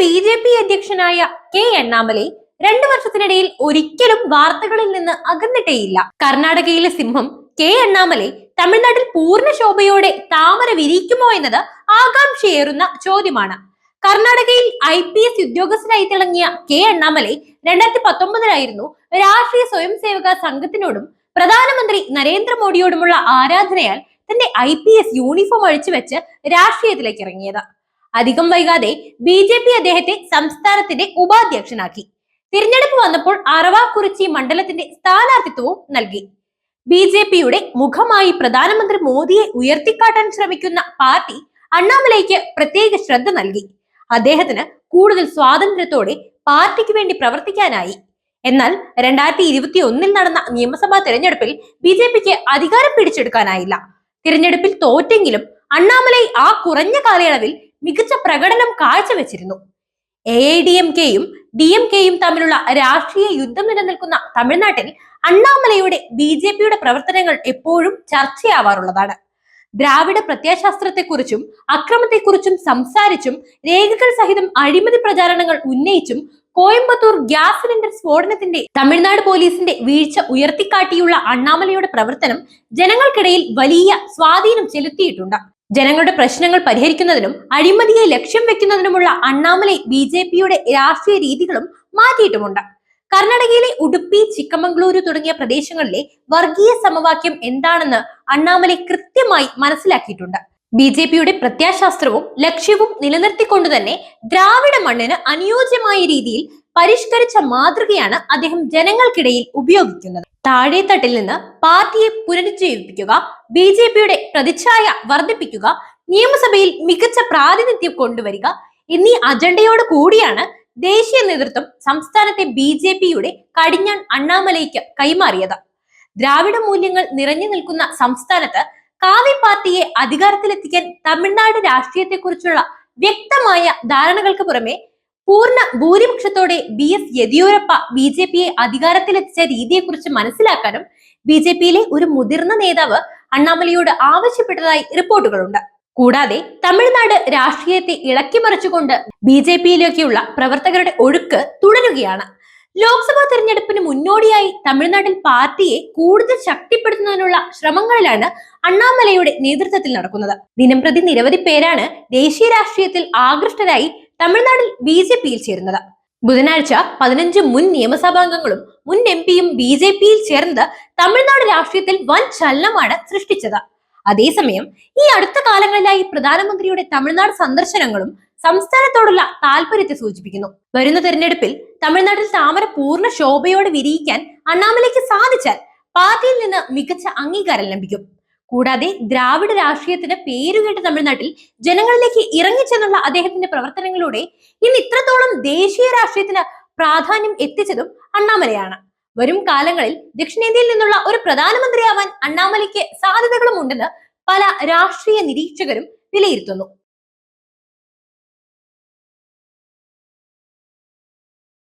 B J P അധ്യക്ഷനായ K Annamalai രണ്ടു വർഷത്തിനിടയിൽ ഒരിക്കലും വാർത്തകളിൽ നിന്ന് അകന്നിട്ടേയില്ല. കർണാടകയിലെ സിംഹം കെ അണ്ണാമലൈ തമിഴ്നാട്ടിൽ പൂർണ ശോഭയോടെ താമര വിരിക്കുമോ എന്നത് ആകാംക്ഷയേറുന്ന ചോദ്യമാണ്. കർണാടകയിൽ ഐ പി എസ് ഉദ്യോഗസ്ഥനായി തിളങ്ങിയ കെ അണ്ണാമലൈ രണ്ടായിരത്തി പത്തൊമ്പതിലായിരുന്നു രാഷ്ട്രീയ സ്വയം സേവക സംഘത്തിനോടും പ്രധാനമന്ത്രി നരേന്ദ്രമോദിയോടുമുള്ള ആരാധനയാൽ തന്റെ ഐ പി എസ് യൂണിഫോം അഴിച്ചു വെച്ച് രാഷ്ട്രീയത്തിലേക്ക് ഇറങ്ങിയത്. അധികം വൈകാതെ ബി ജെ പി അദ്ദേഹത്തെ സംസ്ഥാനത്തിന്റെ ഉപാധ്യക്ഷനാക്കി. തിരഞ്ഞെടുപ്പ് വന്നപ്പോൾ അറവാക്കുറിച്ചി മണ്ഡലത്തിന്റെ സ്ഥാനാർത്ഥിത്വവും നൽകി. ബി ജെ പിയുടെ മുഖമായി പ്രധാനമന്ത്രി മോദിയെ ഉയർത്തിക്കാട്ടാൻ ശ്രമിക്കുന്ന പാർട്ടി അണ്ണാമലയ്ക്ക് പ്രത്യേക ശ്രദ്ധ നൽകി. അദ്ദേഹത്തിന് കൂടുതൽ സ്വാതന്ത്ര്യത്തോടെ പാർട്ടിക്ക് വേണ്ടി പ്രവർത്തിക്കാനായി. എന്നാൽ രണ്ടായിരത്തി ഇരുപത്തി ഒന്നിൽ നടന്ന നിയമസഭാ തെരഞ്ഞെടുപ്പിൽ ബി ജെ പിക്ക് അധികാരം പിടിച്ചെടുക്കാനായില്ല. തിരഞ്ഞെടുപ്പിൽ തോറ്റെങ്കിലും അണ്ണാമലൈ ആ കുറഞ്ഞ കാലയളവിൽ മികച്ച പ്രകടനം കാഴ്ചവെച്ചിരുന്നു. എ ഐ ഡി എം കെയും ഡി എം കെയും തമ്മിലുള്ള രാഷ്ട്രീയ യുദ്ധം നിലനിൽക്കുന്ന തമിഴ്നാട്ടിൽ അണ്ണാമലയുടെ ബി ജെ പിയുടെ പ്രവർത്തനങ്ങൾ എപ്പോഴും ചർച്ചയാവാറുള്ളതാണ്. ദ്രാവിഡ പ്രത്യയശാസ്ത്രത്തെക്കുറിച്ചും അക്രമത്തെക്കുറിച്ചും സംസാരിച്ചും രേഖകൾ സഹിതം അഴിമതി പ്രചാരണങ്ങൾ ഉന്നയിച്ചും കോയമ്പത്തൂർ ഗ്യാസ് സിലിണ്ടർ സ്ഫോടനത്തിന്റെ തമിഴ്നാട് പോലീസിന്റെ വീഴ്ച ഉയർത്തിക്കാട്ടിയുള്ള അണ്ണാമലയുടെ പ്രവർത്തനം ജനങ്ങൾക്കിടയിൽ വലിയ സ്വാധീനം ചെലുത്തിയിട്ടുണ്ട്. ജനങ്ങളുടെ പ്രശ്നങ്ങൾ പരിഹരിക്കുന്നതിനും അഴിമതിയെ ലക്ഷ്യം വെക്കുന്നതിനുമുള്ള അണ്ണാമലൈ ബി ജെ പിയുടെ രാഷ്ട്രീയ രീതികളും മാറ്റിയിട്ടുമുണ്ട്. കർണാടകയിലെ ഉടുപ്പി ചിക്കമംഗ്ലൂരു തുടങ്ങിയ പ്രദേശങ്ങളിലെ വർഗീയ സമവാക്യം എന്താണെന്ന് അണ്ണാമലൈ കൃത്യമായി മനസ്സിലാക്കിയിട്ടുണ്ട്. ബി ജെ പിയുടെ പ്രത്യാശാസ്ത്രവും ലക്ഷ്യവും നിലനിർത്തിക്കൊണ്ട് തന്നെ ദ്രാവിഡ മണ്ണിന് അനുയോജ്യമായ രീതിയിൽ പരിഷ്കരിച്ച മാതൃകയാണ് അദ്ദേഹം ജനങ്ങൾക്കിടയിൽ ഉപയോഗിക്കുന്നത്. താഴെത്തട്ടിൽ നിന്ന് പാർട്ടിയെ പുനരുജ്ജീവിപ്പിക്കുക ബി ജെ പിയുടെ പ്രതിച്ഛായ വർദ്ധിപ്പിക്കുക നിയമസഭയിൽ മികച്ച പ്രാതിനിധ്യം കൊണ്ടുവരിക എന്നീ അജണ്ടയോട് കൂടിയാണ് ദേശീയ നേതൃത്വം സംസ്ഥാനത്തെ ബി ജെ പിയുടെ കടിഞ്ഞാൺ അണ്ണാമലയ്ക്ക് കൈമാറിയത്. ദ്രാവിഡ മൂല്യങ്ങൾ നിറഞ്ഞു നിൽക്കുന്ന സംസ്ഥാനത്ത് കാവി പാർട്ടിയെ അധികാരത്തിലെത്തിക്കാൻ തമിഴ്നാട് രാഷ്ട്രീയത്തെക്കുറിച്ചുള്ള വ്യക്തമായ ധാരണകൾക്ക് പുറമെ പൂർണ ഭൂരിപക്ഷത്തോടെ B S Yediyurappa B J പിയെ അധികാരത്തിലെത്തിച്ച രീതിയെക്കുറിച്ച് മനസ്സിലാക്കാനും ബി ജെ പിയിലെ ഒരു മുതിർന്ന നേതാവ് അണ്ണാമലയോട് ആവശ്യപ്പെട്ടതായി റിപ്പോർട്ടുകളുണ്ട്. കൂടാതെ തമിഴ്നാട് രാഷ്ട്രീയത്തെ ഇളക്കിമറിച്ചുകൊണ്ട് ബി ജെ പിയിലേക്കുള്ള പ്രവർത്തകരുടെ ഒഴുക്ക് തുടരുകയാണ്. ലോക്സഭാ തെരഞ്ഞെടുപ്പിന് മുന്നോടിയായി തമിഴ്നാട്ടിൽ പാർട്ടിയെ കൂടുതൽ ശക്തിപ്പെടുത്തുന്നതിനുള്ള ശ്രമങ്ങളിലാണ് അണ്ണാമലയുടെ നേതൃത്വത്തിൽ നടക്കുന്നത്. ദിനംപ്രതി നിരവധി പേരാണ് ദേശീയ രാഷ്ട്രീയത്തിൽ ആകൃഷ്ടരായി തമിഴ്നാട്ടിൽ ബി ജെ പിയിൽ ചേരുന്നത്. ബുധനാഴ്ച പതിനഞ്ച് മുൻ നിയമസഭാംഗങ്ങളും മുൻ എം പിയും ബി ജെ പിയിൽ ചേർന്നത് തമിഴ്നാട് രാഷ്ട്രീയത്തിൽ വൻ ചലനമാണ് സൃഷ്ടിച്ചത്. അതേസമയം ഈ അടുത്ത കാലങ്ങളിലായി പ്രധാനമന്ത്രിയുടെ തമിഴ്നാട് സന്ദർശനങ്ങളും സംസ്ഥാനത്തോടുള്ള താല്പര്യത്തെ സൂചിപ്പിക്കുന്നു. വരുന്ന തെരഞ്ഞെടുപ്പിൽ തമിഴ്നാട്ടിൽ താമര പൂർണ ശോഭയോടെ വിരിയിക്കാൻ അണ്ണാമലയ്ക്ക് സാധിച്ചാൽ പാർട്ടിയിൽ നിന്ന് മികച്ച അംഗീകാരം ലഭിക്കും. കൂടാതെ ദ്രാവിഡ രാഷ്ട്രീയത്തിന് പേരുകേട്ട തമിഴ്നാട്ടിൽ ജനങ്ങളിലേക്ക് ഇറങ്ങിച്ചെന്നുള്ള അദ്ദേഹത്തിന്റെ പ്രവർത്തനങ്ങളിലൂടെ ഇന്ന് ഇത്രത്തോളം ദേശീയ രാഷ്ട്രീയത്തിന് പ്രാധാന്യം എത്തിച്ചതും അണ്ണാമലയാണ്. വരും കാലങ്ങളിൽ ദക്ഷിണേന്ത്യയിൽ നിന്നുള്ള ഒരു പ്രധാനമന്ത്രിയാവാൻ അണ്ണാമലയ്ക്ക് സാധ്യതകളും ഉണ്ടെന്ന് പല രാഷ്ട്രീയ നിരീക്ഷകരും വിലയിരുത്തുന്നു.